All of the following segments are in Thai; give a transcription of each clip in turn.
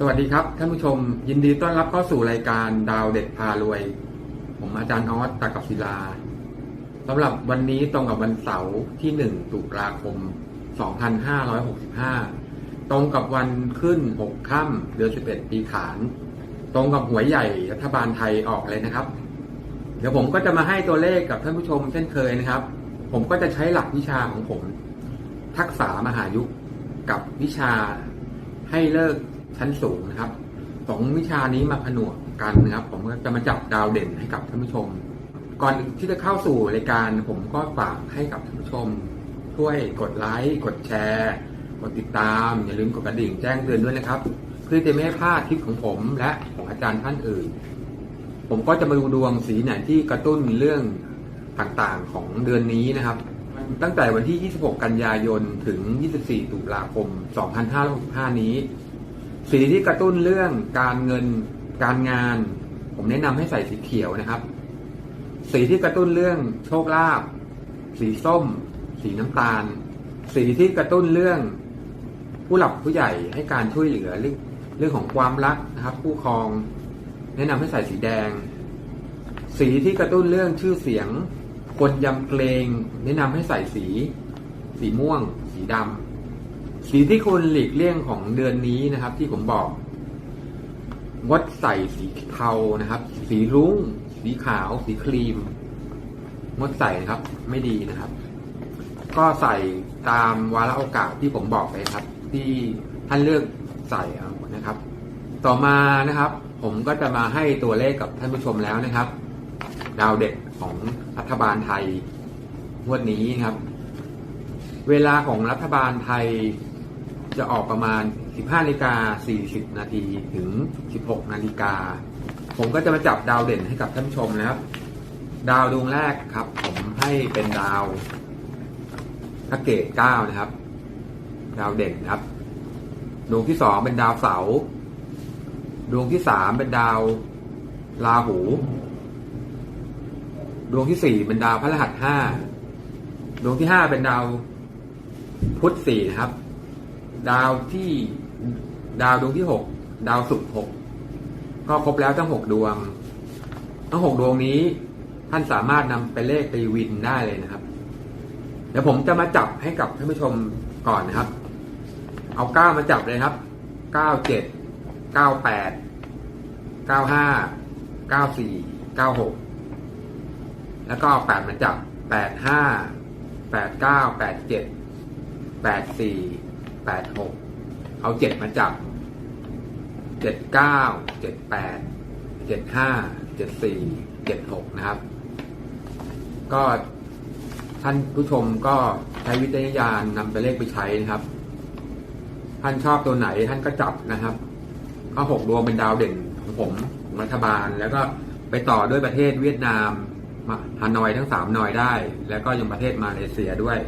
สวัสดีครับ ท่านผู้ชม ยินดีต้อนรับเข้าสู่รายการดาวเด็ดพารวย ผมอาจารย์ออสตากับศิลาสำหรับวันนี้ตรงกับวันเสาร์ที่ 1 ตุลาคม 2565 ตรงกับวันขึ้น 6 ค่ำเดือน 11 ปีขาน ตรงกับหวยใหญ่รัฐบาลไทยออกเลยนะครับ เดี๋ยวผมก็จะมาให้ตัวเลขกับท่านผู้ชมเช่นเคยนะครับ ผมก็จะใช้หลักวิชาของผม ทักษะมหายุคกับวิชาให้เลิก ชั้นสูงนะครับสองวิชานี้มาผนวกกันนะครับ ผมก็จะมาจับดาวเด่นให้กับท่านผู้ชม ก่อนที่จะเข้าสู่รายการผมก็ฝากให้กับท่านผู้ชม ช่วยกดไลค์กดแชร์ กดติดตาม อย่าลืมกดกระดิ่งแจ้งเตือนด้วยนะครับ เพื่อจะไม่ให้พลาดคลิปของผมและของอาจารย์ท่านอื่น ผมก็จะมาดูดวงสีไหนที่กระตุ้นเรื่องต่างๆของเดือนนี้นะครับ ตั้งแต่วันที่ 26 กันยายน ถึง 24 ตุลาคม 2565 นี้ สีที่กระตุ้นเรื่องการเงินการงาน ผมแนะนำให้ใส่สีเขียวนะครับ สีที่กระตุ้นเรื่องโชคลาภสีส้ม สีน้ำตาล สีที่กระตุ้นเรื่องผู้หลักผู้ใหญ่ให้การช่วยเหลือเรื่องเรื่องของความรักนะครับผู้ครอง แนะนำให้ใส่สีแดง สีที่กระตุ้นเรื่องชื่อเสียงคนยำเกรงแนะนำให้ใส่สี สีม่วง สีดำ สีที่ควรหลีกเลี่ยงของเดือนนี้นะครับ ที่ผมบอกงดใส่สีเทานะครับ สีรุ้ง สีขาว สีครีมงดใส่นะครับ ไม่ดีนะครับ ก็ใส่ตามวาระโอกาสที่ผมบอกไปครับ ที่ท่านเลือกใส่เอานะครับ ต่อมานะครับ ผมก็จะมาให้ตัวเลขกับท่านผู้ชมแล้วนะครับ ดาวเด็ดของรัฐบาลไทยงวดนี้นะครับ เวลาของรัฐบาลไทย จะออกประมาณ 15นาฬิกา40 นาทีถึง 16 นาฬิกา ผมก็จะมาจับดาวเด่นให้กับท่านชมนะครับ ดาวดวงแรกครับ ผมให้เป็นดาวพระเกตเก้านะครับ ดาวเด่นครับ ดวงที่สองเป็นดาวเสา ดวงที่สามเป็นดาวราหู ดวงที่สี่เป็นดาวพระรหัสห้า ดวงที่ห้าเป็นดาวพุธสี่นะครับ ดาวที่ดาวดวงที่หกดาวศุกร์หกก็ครบแล้วทั้งหกดวง ทั้งหกดวงนี้ท่านสามารถนำไปเลขไปวินได้เลยนะครับ เดี๋ยวผมจะมาจับให้กับท่านผู้ชมก่อนนะครับ เอาเก้ามาจับเลยครับเก้าเจ็ดเก้าแปดเก้าห้าเก้าสี่เก้าหกแล้วก็เอาแปดมาจับแปดห้าแปดเก้าแปดเจ็ดแปดสี่ แปดหกเอาเจ็ดมาจับเจ็ดเก้าเจ็ดแปดเจ็ดห้าเจ็ดสี่เจ็ดหกนะครับ ก็ท่านผู้ชมก็ใช้วิจารณญาณนำไปเลขไปใช้นะครับ ท่านชอบตัวไหนท่านก็จับนะครับก็หกดวงเป็นดาวเด่นของผมของรัฐบาล แล้วก็ไปต่อด้วยประเทศเวียดนามมาฮานอยทั้งสามนอยได้ แล้วก็ยังประเทศมาเลเซียด้วย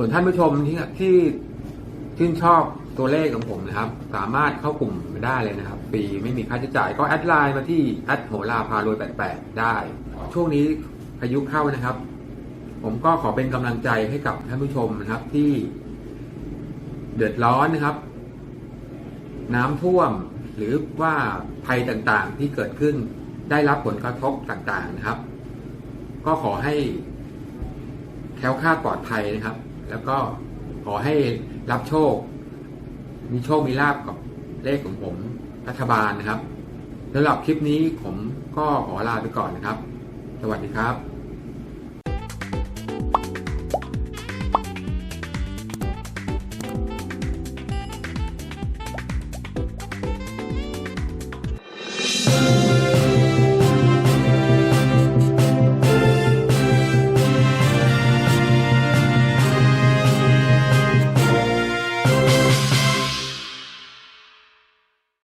ส่วนท่านผู้ชมที่ที่ชื่นชอบตัวเลขของผมนะครับ สามารถเข้ากลุ่มได้เลยนะครับฟรีไม่มีค่าใช้จ่ายก็แอดไลน์มาที่แอดโหราพารวย88ได้ ช่วงนี้พายุเข้านะครับ ผมก็ขอเป็นกำลังใจให้กับท่านผู้ชมนะครับที่เดือดร้อนนะครับ น้ำท่วมหรือว่าภัยต่างๆที่เกิดขึ้นได้รับผลกระทบต่างๆนะครับ ก็ขอให้แค้วคลาดปลอดภัยนะครับ แล้วก็ขอให้รับโชค มีโชคมีลาบกับเลขของผมรัฐบาลนะครับสำหรับคลิปนี้ผมก็ขอลาไปก่อนนะครับ สวัสดีครับ